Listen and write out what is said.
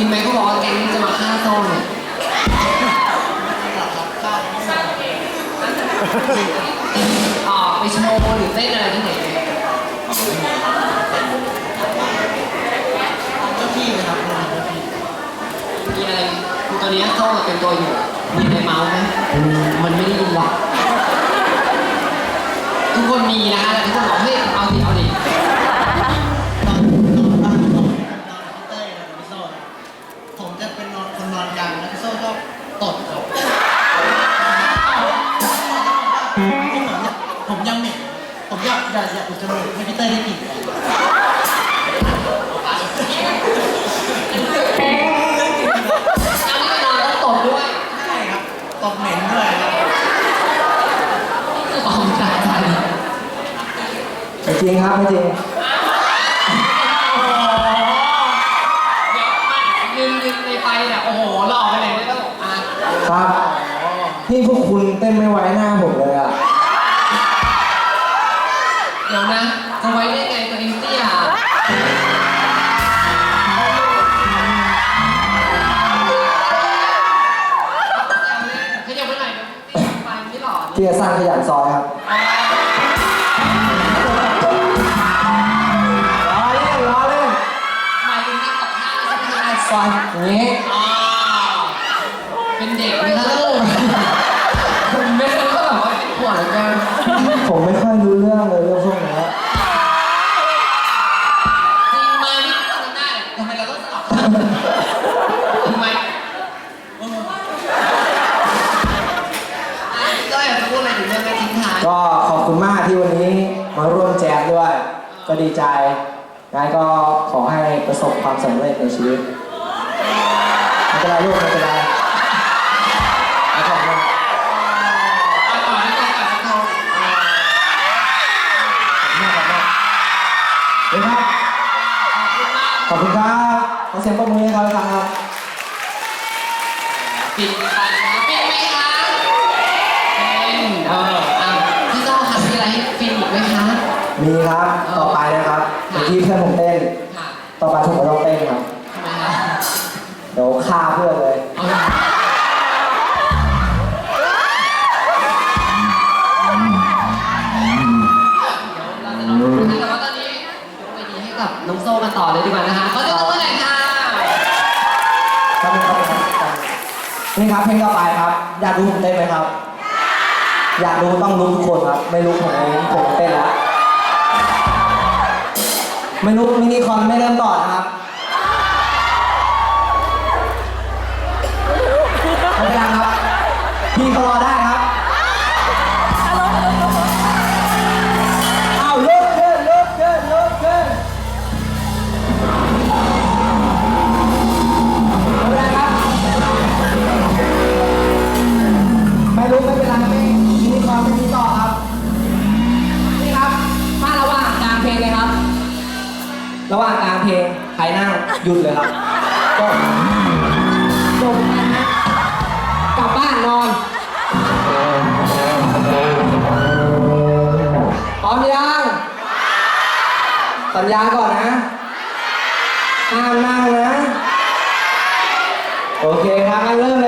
ทีมแม่ก็บอกว่าแก๊งจะมาฆ่าโซ่เนี่ยอ๋อไปโชว์หรือเต้นอะไรที่ไหนไหมเจ้าที่นะครับมีอะไรคือตอนนี้เข้โซ่เป็นตัวอยู่ มีในเมาส์ไหมมันไม่ได้ยินหรอทุกคนมีนะคะแต่ทุกคนบอกเฮ้ยเอาดิเอาดิ ผมอยากอยากอยากอุดจมูกให้พี่เต้ยได้กลิ่นก่อนอันนี้ก็นอนต้องตบด้วยใช่ครับตดเหม็นด้วยครับคือความใจใจไม่จริงครับไม่จริงเดี๋ยวมันยืนยืนในไฟเนี่ยโอ้โหหล่อไปไหนไม่ต้องอะครับพี่พวกคุณเต้นไม่ไว้หน้าผมเลยอะ เดี๋ยวนะทำไว้ได้ไงตัวเองเตี้ยขยับไปไหน่อยเดี๋ยไปที่หล่อที่จะสร้างขยันซอยครับล้ ดอะไรถึงเรื่องการทิ้งท้ายก็ขอบคุณมากที่วันนี้มาร่วมแจมด้วย ก็ดีใจงั้นก็ขอให้ประสบความสำเร็จในชีวิตไม่เป็นไรลูกไม่เป็นไรไม่ขอบคุณอะต่อด้วยกันต่อด้วยกันมากครับเดี๋ยวครับขอบคุณมากขอบคุณครับขอเสียงปรบมือให้เขาอีกครั้งครับ ปิดไปนะปิดไหมคะเป็นเอออะพี่โซ่ค่ะมีอะไรให้ฟินอีกไหมคะ มีครับ ต่อไปนะครับเมื่อกี้เพื่อนผมเต้น ค่ะต่อไปผมก็ต้องเต้นครับ ทำไมคะเดี๋ยวฆ่าเพื่อนเลย เอาล่ะเดี๋ยวเราจะลองดูนะคะแต่ว่าตอนนี้ยกเวทีให้กับน้องโซ่กันต่อเลยดีกว่านะคะขอเสียงปรบมือหน่อยค่ะครับผมครับผมครับนี่ครับเพลงต่อไปครับ อยากดูผมเต้นไหมครับ อยากดูต้องรู้ทุกคนครับ ไม่รู้ผมเองผมเต้นแล้ว ไม่รู้มินิคอนไม่เริ่มก่อนนะครับ ระหว่างการเพลงหายหน้าหยุดเลยครับจบจบนะฮะกลับบ้านนอนพร้อมยังสัญญาก่อนนะห้ามนั่งนะ โอเคครับงั้นเริ่มเลย